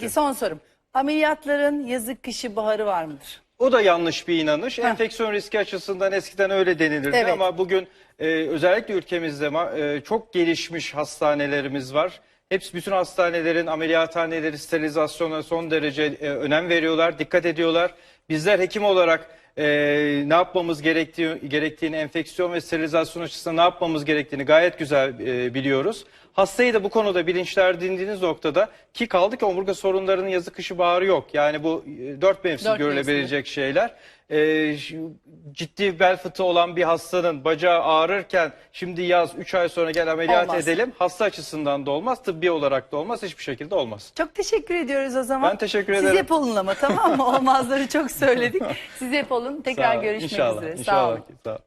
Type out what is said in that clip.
Peki son sorum. Ameliyatların yazık kışı baharı var mıdır? O da yanlış bir inanış. Enfeksiyon riski açısından eskiden öyle denilirdi Evet. ama bugün e, özellikle ülkemizde ma- e, çok gelişmiş hastanelerimiz var. Hepsi bütün hastanelerin ameliyathaneleri sterilizasyona son derece e, önem veriyorlar, dikkat ediyorlar. Bizler hekim olarak e, ne yapmamız gerektiği, gerektiğini, enfeksiyon ve sterilizasyon açısından ne yapmamız gerektiğini gayet güzel e, biliyoruz. Hastayı da bu konuda bilinçlendiğiniz noktada ki kaldı ki omurga sorunlarının yazı kışı baharı yok. Yani bu e, dört mevsim Dört görülebilecek şeyler. Şu- ciddi bel fıtığı olan bir hastanın bacağı ağrırken şimdi yaz 3 ay sonra gel ameliyat Olmaz. edelim. Hasta açısından da olmaz, tıbbi olarak da olmaz, hiçbir şekilde olmaz. Çok teşekkür ediyoruz o zaman. Ben teşekkür Siz ederim. hep olun ama tamam mı? Olmazları çok söyledik. Siz hep olun. Tekrar görüşmek İnşallah, üzere. Sağ inşallah. olun. Sağ ol.